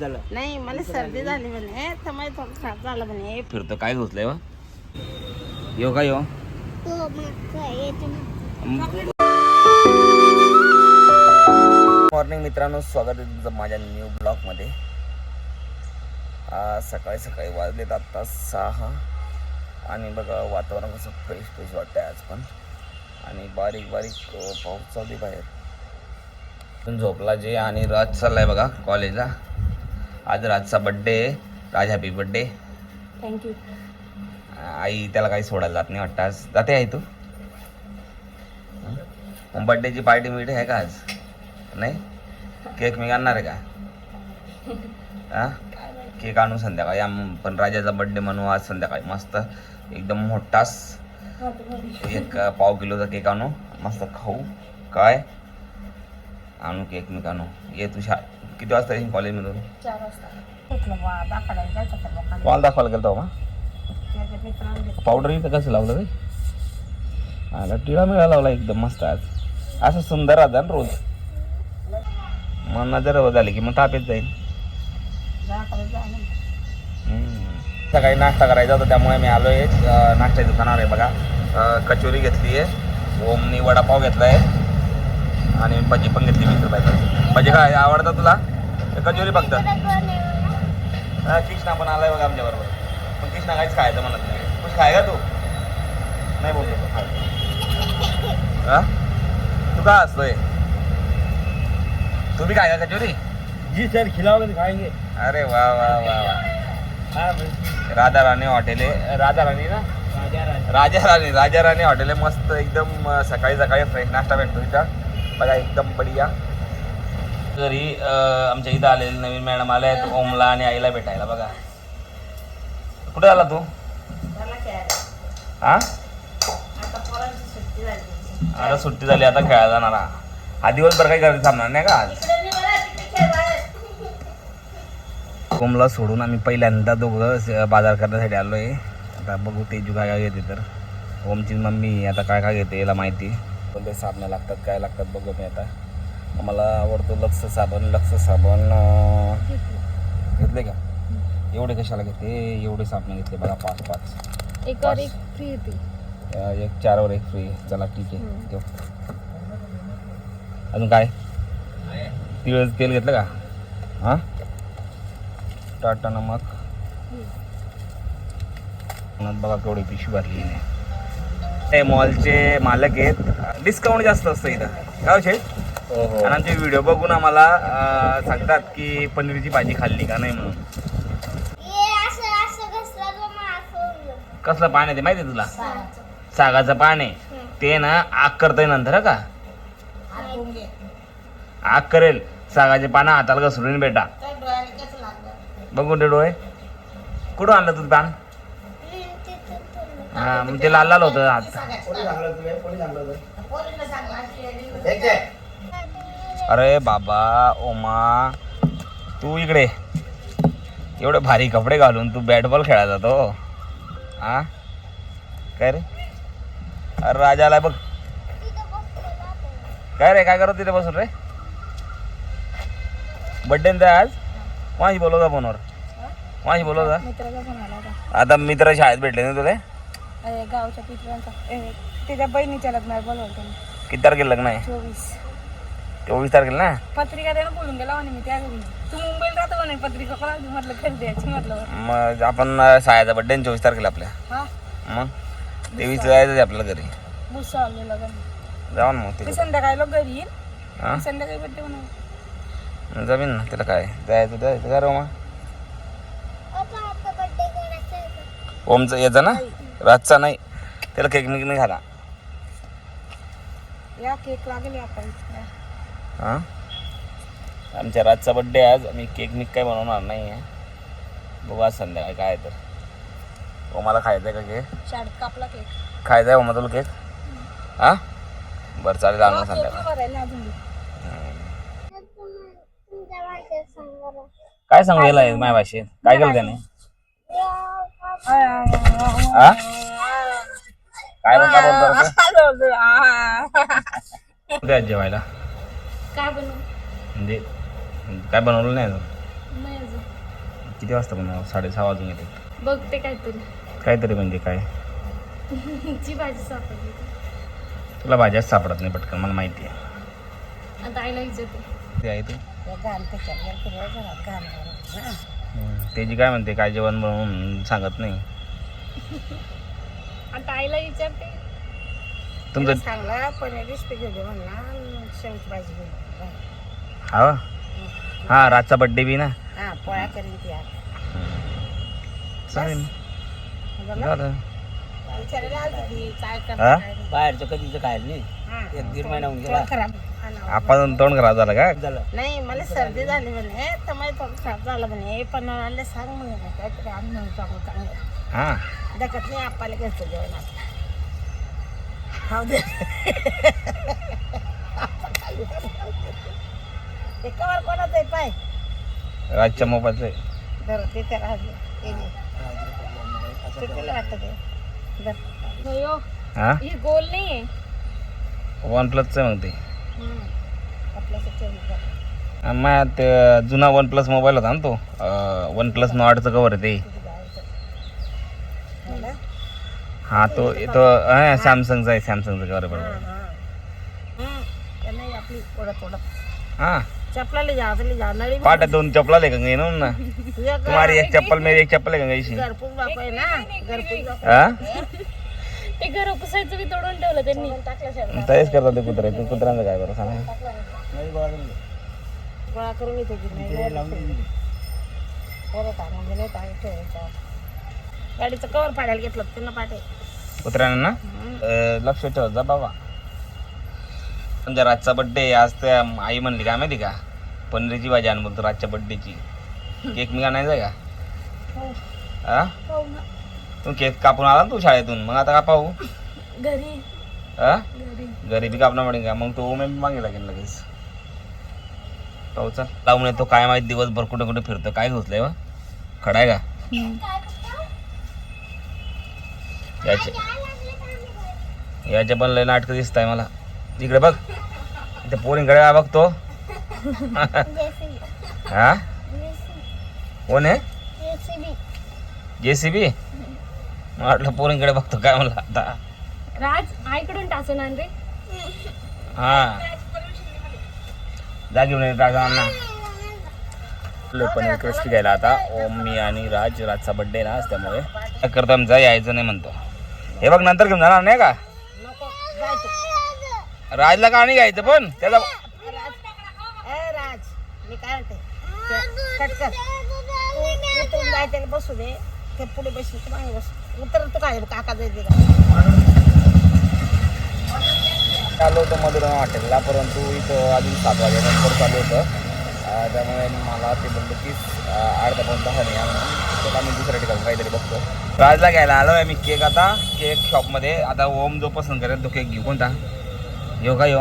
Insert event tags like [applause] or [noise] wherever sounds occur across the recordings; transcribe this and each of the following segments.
झालं. नाही मला सर्दी झाली. म्हणे. त्यामुळे थोडं खास झालं म्हणे. फिरतो. काय घुसलंय वा यो का यो? मॉर्निंग मित्रांनो स्वागत आहे तुमचं माझ्या न्यू ब्लॉगमध्ये. आज सकाळी सकाळी वाजलेत आत्ता सहा. आणि बघा वातावरण कसं फ्रेश फ्रेश वाटतंय आज पण. आणि बारीक बारीक पाऊस चालू आहे बाहेर. पण झोपला जे आणि राज चाललाय बघा कॉलेजला. आज राजचा birthday Raj happy birthday thank you आई त्याला काही सोडायला जात नाही वाटतं आज. जाते आई तू? बड्डेची पार्टी मिळते आहे का आज? नाही? केक मी आणणार आहे का? हा? केक आणू संध्याकाळी. आम पण राजाचा बड्डे म्हणू आज संध्याकाळी. मस्त. एकदम मोठाच एक पाव किलोचा केक आणू. मस्त खाऊ. काय? आणू केक मी आणू. ये तू शा किती वाजता येईन कॉलेजमधून चार वाजता. घेतलं दाखवायला जायचं तर लोकांना कॉल दाखवायला गेलो मग त्याच्या मित्राला घेतलं. पावडर इथं कसं लावलं रे? आला टिळा मिळा लावला एकदम मस्त आज. असं सुंदर राहता ना रोज. मग नजर झाली की मग ताप येत जाईल दाखवायला जायला. हम्म. सकाळी नाश्ता करायचा होता त्यामुळे मी आलो आहे नाश्त्याच्या दुकानावर आहे बघा. अं, कचोरी घेतली आहे ओमनी वडापाव घेतला आहे आणि भजी पण घेतली वीस रुपयाची. भजी काय आवडतं तुला? कचोरी फक्त हा, कृष्णा पण आलाय बघा आमच्याबरोबर पण कृष्णा काहीच खायचं म्हणत नाही. कुछ खायगा तू? नाही बोलतो तो, खाय. हा? तू का असतोय तू भी खाएगा कचोरी जी सर खिलाओगे तो खाएंगे. अरे वा वा वा वा. हाँ भाई राधा राणी हॉटेल. आहे राधा राणी ना? राजा राणी. राजा राणी हॉटेल. आहे मस्त एकदम सकाळी सकाळी फ्रेश नाश्ता भेटतो इथं. बघा एकदम बढिया. घरी आमच्या इथं आलेले नवीन मॅडम आले आहेत ओमला आणि आईला भेटायला बघा. कुठे आला तू. हा? आता सुट्टी झाली. आता खेळायला जाणार हा. दिवसभर काही घरी थांबणार नाही का आज. ओमला सोडून आम्ही पहिल्यांदा दोघं बाजार करण्यासाठी आलो आहे आता बघू तेजू काय काय घेते तर. ओमची मम्मी आता काय काय घेते याला माहिती. कोणते साबणं लागतात काय लागतात बघू मी आता. मला आवडतो लक्स साबण लक्स साबण घेतले का? एवढे कशाला घेते एवढे साबणं घेतले बघा पाच पाच. एकावर एक फ्री अं, एक चारवर एक फ्री चला ठीक आहे. ठेव. अजून काय? तिळ तेल घेतलं का? हां? टाटा नमक. बघा केवढी पिशवी भरली नाही ते मॉलचे मालक आहेत. डिस्काउंट जास्त असतं इथं. काय हो. आणि आमचे व्हिडिओ बघून आम्हाला अं, सांगतात की पनीरची भाजी खाल्ली का नाही म्हणून. कसलं पान आहे ते माहिती आहे तुला? सागाचं. पान आहे. ते ना आग करतंय नंतर हं का? आग करेल. सागाचे पानं हाताला घसरून बेटा. काय डोळ्याला कसं लागलं? बघून ते डोळे. कुठं आणलं तुझं पान? हा मग ते लाल लाल होतं सांगला? येडी. अरे बाबा ओमा तू इकडे. एवढे भारी कपडे घालून तू बॅट बॉल खेळायला जातो. हा? काय रे? अरे राजा आलाय बघ. काय रे काय करत तिथे बसून रे? बड्डे ना आज? माझी बोलवता फोनवर. माझी बोलवता आता मित्र शाळेत भेटले ना तुले? गावच्या त्याच्या बहिणीच्या लग्नात बोलवलं किती तारखेला लग्न आहे? चोवीस. चोवीस तारखेला ना? पत्रिका द्यायला बोलून गेला म्हणे मी त्या घरी. तू मुंबईला राहतो म्हणे पत्रिका देऊ? म्हटलं घरी द्यायची म्हटलं. मग आपण सायाचा बड्डे चोवीस तारखेला आपल्या? हा. मग? तेवीस जायचं आहे आपल्याला घरी. बुस्सा आलेला लग्न जाऊ ना मग मी तिकडे. संध्याकाळी लोक घरी येईल हां? मी संध्याकाळी बड्डे म्हणून जमीन ना त्याला काय? जायचं जायचं काय रे मग ओमचं याचा ना? रातचा नाही. त्याला केक मिक नाही झाला या केक लागेल या आपण हां? आमच्या रातचा बड्डे आज. आम्ही केक मिक काय बनवणार नाही आहे बघू आज संध्याकाळी काय आहे तर. ओमाला खायचं आहे का केक शाळेत कापला केक खायचा आहे ओमा तुला केक हां? बरं चालेल आणू केक संध्याकाळी. काय सांगू याला हे माझ्या भाषेत? काय केलं त्याने? हा? काय बोलता बोलता? जेवायला? काय बनवू? म्हणजे काय बनवलं नाही अजून? नाही अजून. किती वाजता पण साडेसहा वाजून येते. बघते काहीतरी. काहीतरी म्हणजे काय? [laughs] ची भाजी सापडली तुला भाज्याच सापडत नाही पटकन मला माहिती आहे. आता आईला विचारते. ते आहे तू? हम्म. त्याची काय म्हणते काय जेवण म्हणून सांगत नाही. आता आईला विचारते. तुमचं चांगला पनीर रिस्पी घेऊ म्हणला. शेवची भाजी घेऊ हा? हा रातचा बड्डे बी ना? हा पोळ्या करीन ती आज. चालेल. झालं. विचारायला आलती ती काय हा? काय नाही. बाहेरचं कधीच खायला नाही. एक दीड महिना होऊन गेला. खराब आणावं. आपण तोंड खराब झालं का? झालं. नाही मला सर्दी झाली म्हणे. तर मला थोडं खराब झालं म्हणे. पण आले सांग म्हणे. ना, काहीतरी आण म्हणून चांगलं चांगलं हा. दखत नाही आपल्याला घ्यायचं जेवण आता खाऊ दे. ते कवर कोणाचं आहे पाय रातच्या मोबाईलचं आहे धर ते करा आज. ते घे. ते केलं वाटतं ते धर. नाही हो हा हे गोल नाही आहे वन प्लसचं आहे मग ते? मग ते जुना वन प्लस मोबाईल होता ना तो वन प्लस नॉटचं कवर आहे ते. हो? हा तो तो हा सॅमसंगचा आहे सॅमसंगचं कवर आहे बरोबर. हा. पाट्या दोन चपला ले गंगे ना ना तुम्हारी एक चप्पल मेरी एक चप्पल आहे गंगाईशी घरपूस बाप आहे ना. बाप. हा? ते घर बी तोडून ठेवलं त्यांनी. करतात ते कुत्रे. ते कुत्र्यांचं काय बरं सांगा. गोळा करून की नाही. परत नाही ठेवायचं गाडीचं कवर पाडायला घेतलं त्यांना पाठे. कुत्र्यांना? ना अं, लक्ष ठेव जा बाबा. म्हणजे रातचा बड्डे आज त्या आई म्हणली काय माहिती का? पनीरची भाजी आण बोलतो रातच्या बड्डेची केक मी आणायचा का? हा. हो ना. तू केक कापून आला ना तू शाळेतून? मग आता का पाहू? घरी. हा घरी. गरीबी कापणं पडेल का? मग तो ओमे मागे लागेल लगेच. पाहू चल. लावून येतो. काय माहिती दिवसभर कुठे कुठे फिरतो. काय घुसलंय वा? खडा आहे का? याचे याचे पण लय नाटकं दिसत आहे मला. इकडे बघ. इथे पोरींकडे बघतो. हा? कोण आहे? जे सी बी वाटलं पोरींकडे बघतो काय म्हणलं आता. राज आईकडून टाचून आण रे. हा. जा घेऊन ये राजांना पनीर क्रिस्पी घ्यायला आता. ओम मी आणि राज राजचा बड्डे ना त्यामुळे. करतो आमचा यायचं नाही म्हणतो. हे बघ नंतर घेऊन जाणार नाही का? नको जायचं. राजला का नाही घ्यायचं पण? त्याचा राज ए राज मी काय म्हणते? ते कट कर. तू उतरून जाय त्याला बसू दे. ते पुढे तू मागे बस. उतर तू काय काका जायचे का चालू होतं मधुरा हॉटेलला परंतु इथं अजून सात वाजेनंतर चालू होतं. अं, त्यामुळे मला ते बोललं की अं, अर्धा पाऊन तास नाही त्याला मी दुसऱ्या ठिकाणी काहीतरी बघतो. राजला घ्यायला आलो आहे मी केक आता केक शॉपमध्ये आता ओम जो पसंत करेल तो केक घेऊ. कोणता? येऊ का येऊ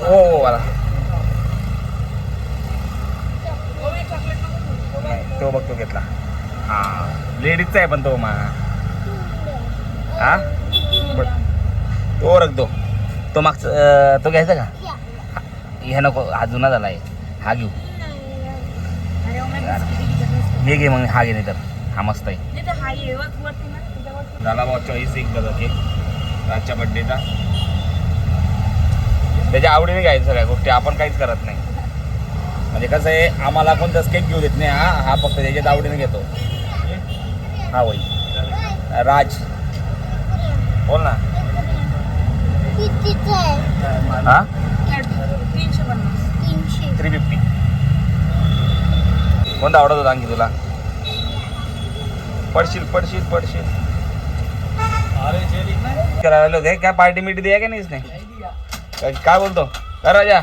हो हो वाला तो बघ तो घेतला हां लेडीजचा आहे पण तो मा हा. तो रख दो तो मागचा तो घ्यायचा का हा, हे नको हा जुना झाला आहे हा घेऊ. हे घे मग हा घे नाही तर हा मस्त आहे हा ये झाला बा चॉईस एक बघा केक राजच्या बड्डेचा त्याच्या आवडीने घ्यायचं सगळ्या गोष्टी आपण काहीच करत नाही. म्हणजे कसं आहे आम्हाला कोणताच केक घेऊ देत नाही हा हा फक्त त्याच्याच आवडीने घेतो. हा वही राज. बोल ना. हा? तीनशे थ्री फिफ्टी कोणता आवडत होता आणखी तुला? पडशील पडशील पडशील. करायला होते काय पार्टी मिटी द्या का नाहीच नाही काय- काय बोलतो? काय राजा?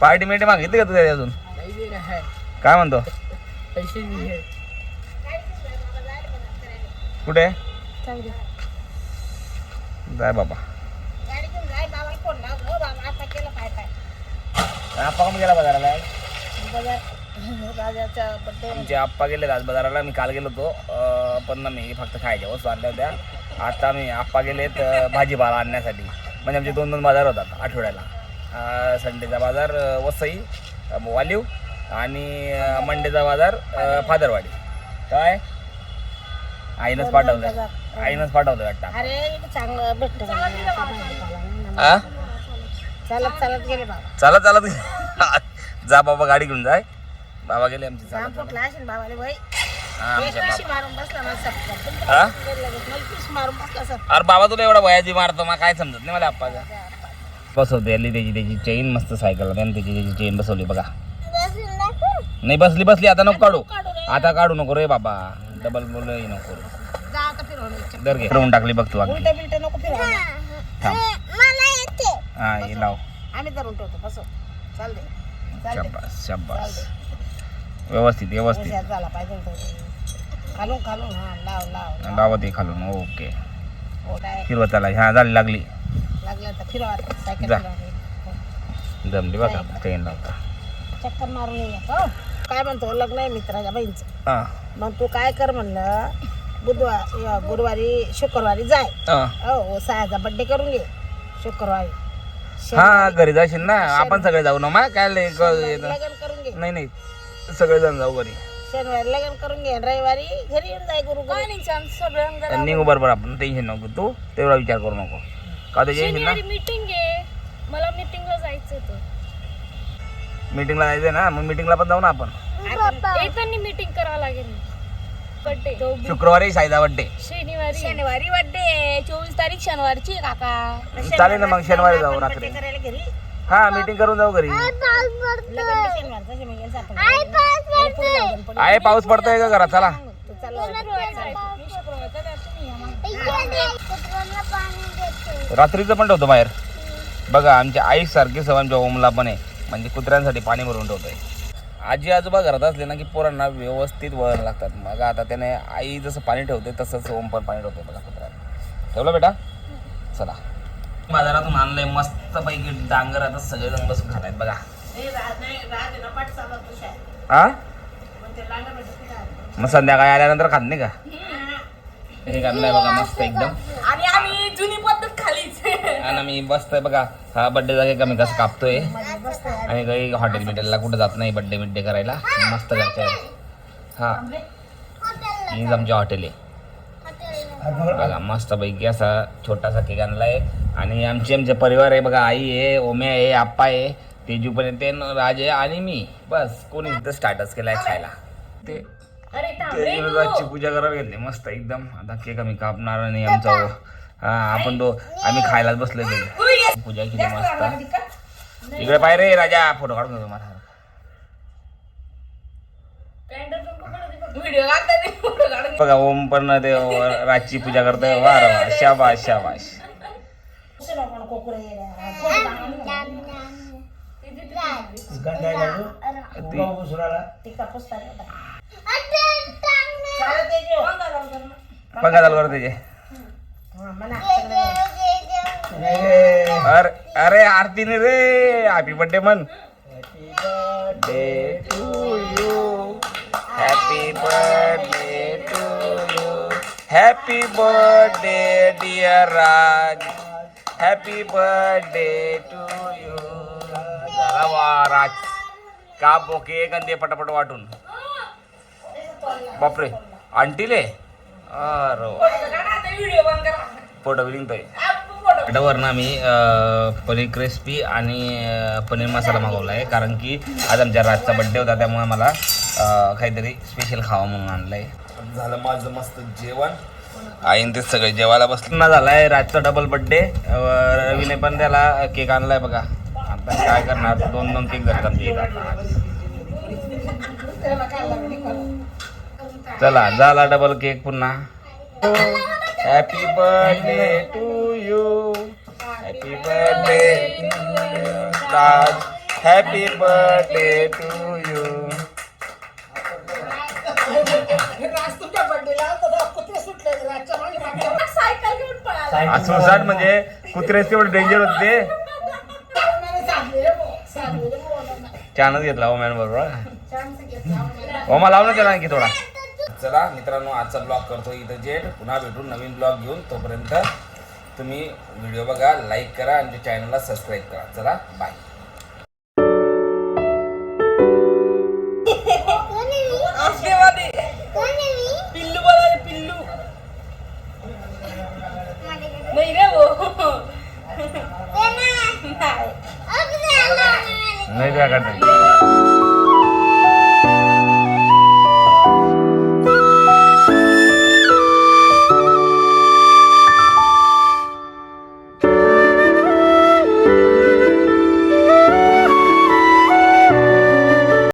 पार्टी मिटी मागितली का तुझ्या अजून? काय म्हणतो? कुठे. जाय बाबा. हो कमी गेला बाजाराला. राजाचा बड्डे आमचे आप्पा गेले आज बाजाराला मी काल गेलो होतो. पण ना मी फक्त खायच्या वस्तू आणल्या होत्या. आता मी आप्पा गेलेत भाजीपाला आणण्यासाठी. म्हणजे आमचे दोन दोन बाजार होतात आठवड्याला. संडेचा बाजार वसई वालीव आणि मंडेचा बाजार फादरवाडी. काय? आईनंच पाठवलं आईनंच पाठवलं वाटतं. अरे इकडे चांगलं भेटतं आ? चालत चालत गेले बाबा. चालत चालत [laughs] जा बाबा गाडी घेऊन जाय. बाबा गेले आमचे चालत. हा, बाबा. हा? मारून अरे बाबा तुला एवढा वयाची मारतो मग काय समजत नाही मला आप्पाचा. बसवते आली त्याची त्याची चेन मस्त सायकल त्याने त्याची त्याची चेन बसवली बघा. नाही बसली बसली. आता नको काढू. आता काढू नको रे बाबा. डबल बोल नको रे. जा आता फिरवलं दर घे. फिरवून टाकली बघ तू अगदी. उलट बिलट नको फिरवलं थांब. मला येते. हा हे लाव. आम्ही धरून ठेवतो. बसव. चाल दे चाल दे शाबास. शाबास व्यवस्थित व्यवस्थित. हुशार झाला पाहिजे तो. खालून खालून हा लाव लाव लावत आहे खालून ओके. हो काय फिरवत त्याला हा झाली लागली. लागलं तर फिरवा आता. सायकल जा. फिरवा. जमली बघा चेन लावता. चक्कर मारून ये. हो. काय म्हणतो लग्न आहे मित्राच्या बहिणीचं. हा. मग तू काय कर म्हणलं बुधवार या गुरुवारी शुक्रवारी जाय. हा. हो सहाचा बड्डे करून घे. शुक्रवारी. हा घरी जाशील ना? आपण सगळे जाऊ ना मग काय लय ग- येतं. लग्न करून घे. नाही नाही. सगळे जण जाऊ घरी. शनिवारी लग्न करून घे रविवारी घरी येऊन जाय गुरु आणि निघू बरोबर आपण टेन्शन नको तू तेवढा विचार करू नको. का ते येशील ना? शनिवारी मीटिंग आहे मला मीटिंगला जायचं होतं मीटिंगला जायचंय ना मग मीटिंगला पण जाऊ ना आपण. येताना मीटिंग करावं लागेल. बड्डे शुक्रवारी सायदा बड्डे शनिवारी. शनिवारी बर्थडे चोवीस तारीख शनिवारची आहे काका. चालेल ना मग शनिवारी जाऊ रात्री. बड्डे करायला घरी. हा मीटिंग करून जाऊ घरी. आहे, पाऊस पडतोय. का घरात? चला. रात्रीचं पण ठेवतो बाहेर. बघा आमच्या आई सारखी सवय आमच्या ओमला पण आहे. म्हणजे कुत्र्यांसाठी पाणी भरून ठेवतोय. आजी आजोबा घरात असले ना की पोरांना व्यवस्थित वळण लागतात. मग आता त्याने आई जसं पाणी ठेवते तसंच ओम पण पाणी ठेवतोय बघा कुत्र्यांना ठेवलं बेटा? चला. बाजारातून आणलंय मस्त पैकी डांगर आता सगळेजण बसून खात आहेत बघा. हा मग का? संध्याकाळी आल्यानंतर खात नाही का? हे आणलंय बघा मस्त एकदम. आणि आम्ही जुनी पद्धत खालीच. आणि मी बसतोय बघा हा बड्डे जागे कमी कसं कापतोय. आणि काही हॉटेल बिटेलला कुठं जात नाही बड्डे बिड्डे करायला. मस्त घरच्या हा. हीच आमची हॉटेल आहे. बघा मस्त पैकी असा छोटासा केक आणलाय आणि आमचे आमचे परिवार आहे बघा आई आहे ओम्या आहे आप्पा आहे तेजू पण येते न राज आहे आणि मी. बस कोणी इथं स्टार्टच केलाय खायला. ते अरे थांब रे ते तू. राजची पूजा करायला घेतली मस्त एकदम. आता केक आम्ही कापणार आणि आमचा हा आपण तो आम्ही खायलाच बसलो पूजा केली मस्त. इकडे रे राजा. फोटो काढून घेतो मला Candle पण पकडू दे बघ. व्हिडिओ लागतात फोटो काढून बघा ओम पण ते राजची पूजा करतोय वा रे वा शाबाश शाबाश. पंखा चालू कर त्याचे हा, म्हणा. अरे अरे आरतीने रे. हॅपी बर्थडे मन. Happy birthday to you happy birthday dear Raj happy birthday to you झाला वा राज. का बोके कंदे पटापट वाटून? बापरे. आंटीले? अरे वा. फोटो बिलिंग तो आटावर ना मी पनीर क्रिस्पी आणि पनीर मसाला मागवला आहे कारण की आज आमच्या राजचा बड्डे होता त्यामुळे मला काहीतरी स्पेशल खावं म्हणून आणलंय. झालं माझं मस्त जेवण. आईन ते सगळे जेवायला बसलं. ना झालाय राजचा डबल बड्डे रवीने पण त्याला केक आणलाय बघा. आता काय करणार? दोन दोन केक झाले इथं. आता. चला झाला डबल केक पुन्हा. Happy birthday to you happy birthday Raj happy birthday to you Raj तुमच्या बर्थडेला आलता तेव्हा कुत्रे सुटले राजच्या मागे मागे. सायकल घेऊन पळाला. सुसाट म्हणजे कुत्रे तेवढे डेंजर होते भाऊ त्यांना. छानच घेतला ओमॅन बरोबर. ओमा लाव ना त्याला आणखी थोडा. चला मित्रांनो आजचा ब्लॉग करतो इथं जेट पुन्हा भेटून नवीन ब्लॉग घेऊन. तोपर्यंत तुम्ही व्हिडिओ बघा लाईक करा आणि चॅनलला सबस्क्राईब करा. चला बाय पिल्लू बोला रे, पिल्लू. नाही रे वो. नाही.